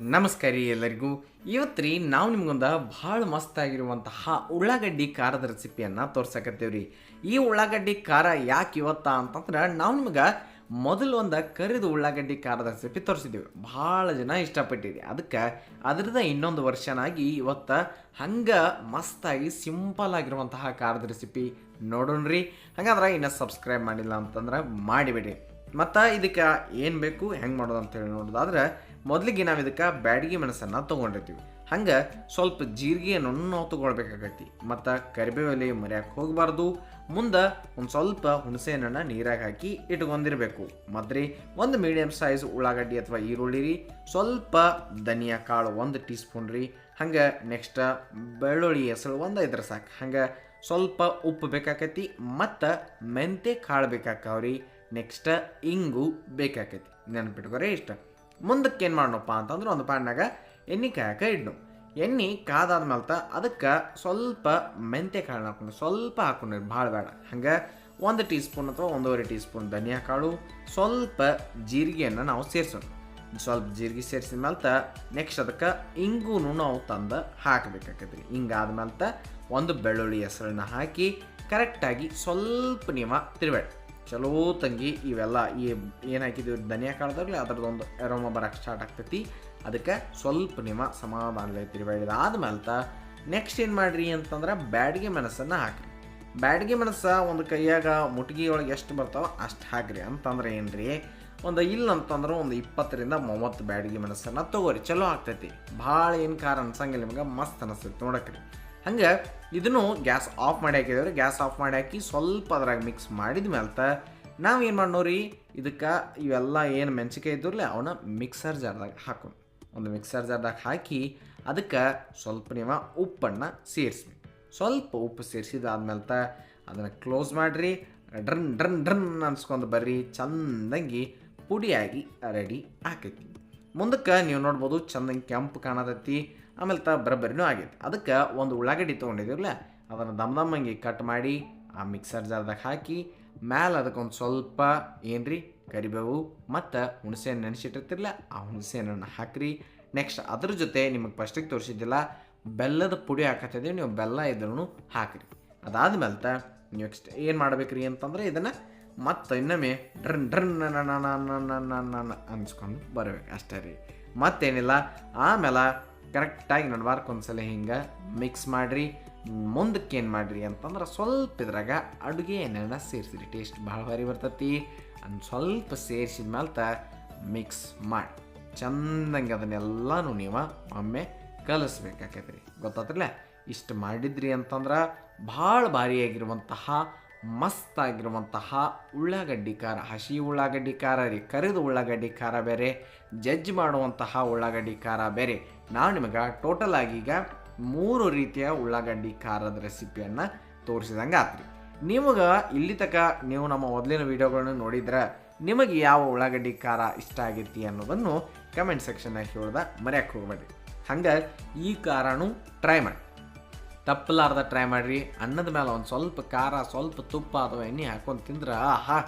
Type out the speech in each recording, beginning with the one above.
ನಮಸ್ಕಾರ ರೀ ಎಲ್ಲರಿಗೂ. ಇವತ್ತು ರೀ ನಾವು ನಿಮ್ಗೊಂದು ಭಾಳ ಮಸ್ತ್ ಆಗಿರುವಂತಹ ಉಳ್ಳಾಗಡ್ಡಿ ಖಾರದ ರೆಸಿಪಿಯನ್ನು ತೋರ್ಸಕತ್ತೇವ್ರಿ. ಈ ಉಳ್ಳಾಗಡ್ಡಿ ಖಾರ ಯಾಕೆ ಇವತ್ತ ಅಂತಂದ್ರೆ ನಾವು ನಿಮ್ಗೆ ಮೊದಲು ಒಂದು ಕರಿದು ಉಳ್ಳಾಗಡ್ಡಿ ಖಾರದ ರೆಸಿಪಿ ತೋರಿಸಿದ್ದೀವಿ ಭಾಳ ಜನ ಇಷ್ಟಪಟ್ಟಿರಿ. ಅದಕ್ಕೆ ಅದರದ ಇನ್ನೊಂದು ವರ್ಷನಾಗಿ ಇವತ್ತು ಹಂಗೆ ಮಸ್ತಾಗಿ ಸಿಂಪಲ್ ಆಗಿರುವಂತಹ ಖಾರದ ರೆಸಿಪಿ ನೋಡೋಣ್ರಿ. ಹಾಗಾದ್ರೆ ಇನ್ನೂ ಸಬ್ಸ್ಕ್ರೈಬ್ ಮಾಡಿಲ್ಲ ಅಂತಂದ್ರೆ ಮಾಡಿಬಿಡಿ. ಮತ್ತು ಇದಕ್ಕೆ ಏನು ಬೇಕು, ಹೆಂಗೆ ಮಾಡೋದು ಅಂತೇಳಿ ನೋಡೋದಾದ್ರೆ, ಮೊದಲಿಗೆ ನಾವು ಇದಕ್ಕೆ ಬ್ಯಾಡಗಿ ಮೆಣಸನ್ನು ತೊಗೊಂಡಿರ್ತೀವಿ. ಹಂಗೆ ಸ್ವಲ್ಪ ಜೀರಿಗೆಯನ್ನು ನಾವು ತೊಗೊಳ್ಬೇಕಾಗತ್ತಿ. ಮತ್ತು ಕರಿಬೇವು ಎಲೆ ಮರ್ಯಾಕೆ ಹೋಗಬಾರ್ದು. ಮುಂದೆ ಒಂದು ಸ್ವಲ್ಪ ಹುಣಸೆಹಣ್ಣನ್ನು ನೀರಾಗಿ ಹಾಕಿ ಇಟ್ಕೊಂಡಿರಬೇಕು ಮತ್ತು ಒಂದು ಮೀಡಿಯಮ್ ಸೈಜ್ ಉಳ್ಳಾಗಡ್ಡಿ ಅಥವಾ ಈರುಳ್ಳಿ ರೀ, ಸ್ವಲ್ಪ ಧನಿಯಾ ಕಾಳು ಒಂದು ಟೀ ಸ್ಪೂನ್ ರೀ. ಹಂಗೆ ನೆಕ್ಸ್ಟ್ ಬೆಳ್ಳುಳ್ಳಿ ಹೆಸರು ಒಂದು ಐದರ ಸಾಕು. ಹಂಗೆ ಸ್ವಲ್ಪ ಉಪ್ಪು ಬೇಕಾಕತಿ ಮತ್ತು ಮೆಂತೆ ಕಾಳು ಬೇಕಾಕವ್ರಿ. ನೆಕ್ಸ್ಟ್ ಇಂಗು ಬೇಕಾಕೈತಿ. ನೆನ್ಪಿಟ್ಕೊರೆ ಇಷ್ಟ. ಮುಂದಕ್ಕೆ ಏನು ಮಾಡೋಣಪ್ಪ ಅಂತಂದ್ರೆ ಒಂದು ಪಾನ್ಯಾಗ ಎಣ್ಣೆ ಕಾಯಕ ಇಡ್ನು. ಎಣ್ಣೆ ಕಾದಾದ್ಮೇಲೆ ಅದಕ್ಕೆ ಸ್ವಲ್ಪ ಮೆಂತೆ ಕಾಳನ್ನ ಹಾಕೊಂಡು ಸ್ವಲ್ಪ ಹಾಕೊಂಡಿರಿ ಭಾಳ ಬೇಡ. ಹಂಗೆ ಒಂದು ಟೀ ಸ್ಪೂನ್ ಅಥವಾ ಒಂದೂವರೆ ಟೀ ಸ್ಪೂನ್ ಧನಿಯಾ ಕಾಳು ಸ್ವಲ್ಪ ಜೀರಿಗೆಯನ್ನು ನಾವು ಸೇರಿಸೋಣ. ಸ್ವಲ್ಪ ಜೀರಿಗೆ ಸೇರಿಸಿದ ಮೇಲೆ ನೆಕ್ಸ್ಟ್ ಅದಕ್ಕೆ ಇಂಗೂನು ನಾವು ತಂದು ಹಾಕಬೇಕಾಗತ್ತೆ ರೀ ಹಿಂಗಾದ್ಮೇಲೆ ಒಂದು ಬೆಳ್ಳುಳ್ಳಿ ಹೆಸರನ್ನ ಹಾಕಿ ಕರೆಕ್ಟಾಗಿ ಸ್ವಲ್ಪ ನೀವು ತಿರುಬೇಡ ಚಲೋ ತಂಗಿ ಇವೆಲ್ಲ ಈ ಏನು ಹಾಕಿದ್ದೀವಿ ಧನಿಯಾ ಕಾಳದಾಗಲಿ ಅದ್ರದ್ದೊಂದು ಎರೋಮ ಬರಕ್ಕೆ ಸ್ಟಾರ್ಟ್ ಆಗ್ತೈತಿ. ಅದಕ್ಕೆ ಸ್ವಲ್ಪ ನಿಮ್ಮ ಸಮಾಧಾನ ತಿರುಬೇಡಿದ ಆದ್ಮೇಲೆ ನೆಕ್ಸ್ಟ್ ಏನು ಮಾಡಿರಿ ಅಂತಂದ್ರೆ ಬ್ಯಾಡ್ಗೆ ಮೆಣಸನ್ನು ಹಾಕಿರಿ. ಬ್ಯಾಡ್ಗೆ ಮೆಣಸ ಒಂದು ಕೈಯಾಗ ಮುಟ್ಗಿ ಎಷ್ಟು ಬರ್ತಾವೋ ಅಷ್ಟು ಹಾಕಿರಿ. ಅಂತಂದ್ರೆ ರೀ ಒಂದು ಇಲ್ಲ ಅಂತಂದ್ರೆ ಒಂದು ಇಪ್ಪತ್ತರಿಂದ ಮೂವತ್ತು ಬ್ಯಾಡ್ಗೆ ಮೆಣಸನ್ನು ತೊಗೋರಿ. ಚಲೋ ಆಗ್ತೈತಿ. ಭಾಳ ಏನು ಖಾರ ಅನ್ಸಂಗಿಲ್ಲ ನಿಮ್ಗೆ, ಮಸ್ತ್ ಅನಿಸ್ತೈತಿ ನೋಡಕ್ರಿ. ಹಂಗೆ ಇದನ್ನು ಗ್ಯಾಸ್ ಆಫ್ ಮಾಡಿ ಹಾಕಿದ್ರೆ ಗ್ಯಾಸ್ ಆಫ್ ಮಾಡಿ ಹಾಕಿ ಸ್ವಲ್ಪ ಅದ್ರಾಗ ಮಿಕ್ಸ್ ಮಾಡಿದ ಮೇಲೆ ನಾವು ಏನು ಮಾಡೋರಿ ಇದಕ್ಕೆ ಇವೆಲ್ಲ ಏನು ಮೆಣಸಿಕಾಯಿ ಇದ್ರಲ್ಲ ಅವನ್ನ ಮಿಕ್ಸರ್ ಜಾರ್ದಾಗ ಹಾಕೋಣ ಒಂದು ಮಿಕ್ಸರ್ ಜಾರ್ದಾಗ ಹಾಕಿ ಅದಕ್ಕೆ ಸ್ವಲ್ಪ ನೀವು ಉಪ್ಪನ್ನು ಸೇರಿಸಿ. ಸ್ವಲ್ಪ ಉಪ್ಪು ಸೇರಿಸಿದಾದ್ಮೇಲೆ ಅದನ್ನು ಕ್ಲೋಸ್ ಮಾಡಿರಿ. ಡ್ರನ್ ಡ್ರನ್ ಡ್ರನ್ ಅನ್ಸ್ಕೊಂಡು ಬರ್ರಿ. ಚಂದಂಗಿ ಪುಡಿಯಾಗಿ ರೆಡಿ ಹಾಕೈತಿ ಮುಂದಕ್ಕೆ ನೀವು ನೋಡ್ಬೋದು ಚಂದಂಗೆ ಕೆಂಪು ಕಾಣತೈತಿ. ಆಮೇಲೆ ತ ಬರಬರಿನೂ ಆಗೈತಿ. ಅದಕ್ಕೆ ಒಂದು ಉಳ್ಳಾಗಡ್ಡಿ ತೊಗೊಂಡಿದ್ದೀರಲ್ಲ, ಅದನ್ನು ದಮ್ ದಮ್ಮಂಗೆ ಕಟ್ ಮಾಡಿ ಆ ಮಿಕ್ಸರ್ ಜಾರ್ದಾಗ ಹಾಕಿ, ಮ್ಯಾಲೆ ಅದಕ್ಕೊಂದು ಸ್ವಲ್ಪ ಏನ್ರಿ ಕರಿಬೇವು ಮತ್ತು ಹುಣಸೆ ನೆನೆಸಿಟ್ಟಿರ್ತಿರಲ್ಲ ಆ ಹುಣಸೆ ಹಾಕ್ರಿ. ನೆಕ್ಸ್ಟ್ ಅದ್ರ ಜೊತೆ ನಿಮಗೆ ಫಸ್ಟಿಗೆ ತೋರಿಸಿದ್ದಿಲ್ಲ, ಬೆಲ್ಲದ ಪುಡಿ ಹಾಕತ್ತಿದ್ದೀವಿ ನೀವು ಬೆಲ್ಲ ಇದ್ರೂ ಹಾಕ್ರಿ. ಅದಾದ್ಮೇಲೆ ತ ನೆಕ್ಸ್ಟ್ ಏನು ಮಾಡ್ಬೇಕ್ರಿ ಅಂತಂದ್ರೆ ಇದನ್ನು ಮತ್ತು ಇನ್ನೊಮ್ಮೆ ಡ್ರನ್ ಡ್ರನ್ ಅನ್ಸ್ಕೊಂಡು ಬರ್ಬೇಕು ಅಷ್ಟೇ ರೀ. ಮತ್ತೇನಿಲ್ಲ, ಆಮೇಲೆ ಕರೆಕ್ಟಾಗಿ ನಡ್ಬಾರ್ಕ ಒಂದ್ಸಲ ಹಿಂಗೆ ಮಿಕ್ಸ್ ಮಾಡಿರಿ, ಮುಂದಕ್ಕೆ ಏನು ಮಾಡಿರಿ ಅಂತಂದ್ರೆ ಸ್ವಲ್ಪ ಇದ್ರಾಗ ಅಡುಗೆ ಎಣ್ಣೆನ ಸೇರಿಸಿರಿ. ಟೇಸ್ಟ್ ಭಾಳ ಭಾರಿ ಬರ್ತೈತಿ. ಅನ್ ಸ್ವಲ್ಪ ಸೇರಿಸಿದ ಮೇಲೆ ಮಿಕ್ಸ್ ಮಾಡಿ. ಚಂದಂಗೆ ಅದನ್ನೆಲ್ಲನೂ ನೀವು ಒಮ್ಮೆ ಕಲಿಸ್ಬೇಕಾಕೈತ್ರಿ. ಗೊತ್ತಾತ್ರಲ್ಲ? ಇಷ್ಟು ಮಾಡಿದ್ರಿ ಅಂತಂದ್ರೆ ಭಾಳ ಭಾರಿಯಾಗಿರುವಂತಹ ಮಸ್ತ್ ಆಗಿರುವಂತಹ ಉಳ್ಳಾಗಡ್ಡಿ ಖಾರ, ಹಸಿ ಉಳ್ಳಾಗಡ್ಡಿ ಖಾರ ರೀ, ಕರಿದ ಉಳ್ಳಾಗಡ್ಡಿ ಖಾರ ಬೇರೆ ಜಡ್ಜ್ ಮಾಡುವಂತಹ ಉಳ್ಳಾಗಡ್ಡಿ ಖಾರ ಬೇರೆ. ನಾನು ನಿಮಗೆ ಟೋಟಲ್ ಆಗಿ ಈಗ ಮೂರು ರೀತಿಯ ಉಳ್ಳಾಗಡ್ಡಿ ಖಾರದ ರೆಸಿಪಿಯನ್ನು ತೋರಿಸಿದಂಗೆ ಆತ್ರಿ ನಿಮಗೆ ಇಲ್ಲಿ ತನಕ ನೀವು ನಮ್ಮ ಮೊದಲಿನ ವೀಡಿಯೋಗಳನ್ನ ನೋಡಿದ್ರೆ, ನಿಮಗೆ ಯಾವ ಉಳ್ಳಾಗಡ್ಡಿ ಖಾರ ಇಷ್ಟ ಆಗೈತಿ ಅನ್ನೋದನ್ನು ಕಮೆಂಟ್ ಸೆಕ್ಷನ್ನಾಗ ಹೇಳ್ದ ಮರೆಯಕ್ಕೆ ಹೋಗ್ಬೇಡಿ ಹಂಗೆ ಈ ಖಾರನೂ ಟ್ರೈ ಮಾಡಿ. ತಪ್ಪಲಾರ್ದ ಟ್ರೈ ಮಾಡಿರಿ. ಅನ್ನದ ಮೇಲೆ ಒಂದು ಸ್ವಲ್ಪ ಖಾರ, ಸ್ವಲ್ಪ ತುಪ್ಪ ಅಥವಾ ಎಣ್ಣೆ ಹಾಕೊಂಡು ತಿಂದ್ರೆ ಆಹಾ,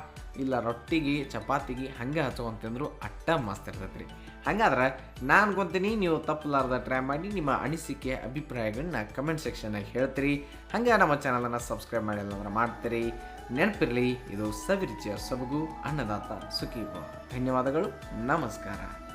ಇಲ್ಲ ರೊಟ್ಟಿಗೆ, ಚಪಾತಿಗೆ ಹಂಗೆ ಹಚ್ಕೊಂಡು ತಿಂದರು ಅಟ್ಟ ಮಸ್ತ್ ಇರ್ತೈತೆ ರೀ ಹಂಗಾದ್ರೆ ನಾನು ಅನ್ಕೊಂತೀನಿ ನೀವು ತಪ್ಪಲಾರ್ದ ಟ್ರೈ ಮಾಡಿ, ನಿಮ್ಮ ಅನಿಸಿಕೆ ಅಭಿಪ್ರಾಯಗಳನ್ನ ಕಮೆಂಟ್ ಸೆಕ್ಷನ್ನಾಗ ಹೇಳ್ತೀರಿ. ಹಂಗೆ ನಮ್ಮ ಚಾನಲನ್ನು ಸಬ್ಸ್ಕ್ರೈಬ್ ಮಾಡಿಲ್ಲ ಅಂದ್ರೆ ಮಾಡ್ತೀರಿ. ನೆನಪಿರಲಿ, ಇದು ಸವಿರುಚಿಯ ಸೊಬಗು ಅನ್ನದಾತ ಸುಖೀಪ ಧನ್ಯವಾದಗಳು, ನಮಸ್ಕಾರ.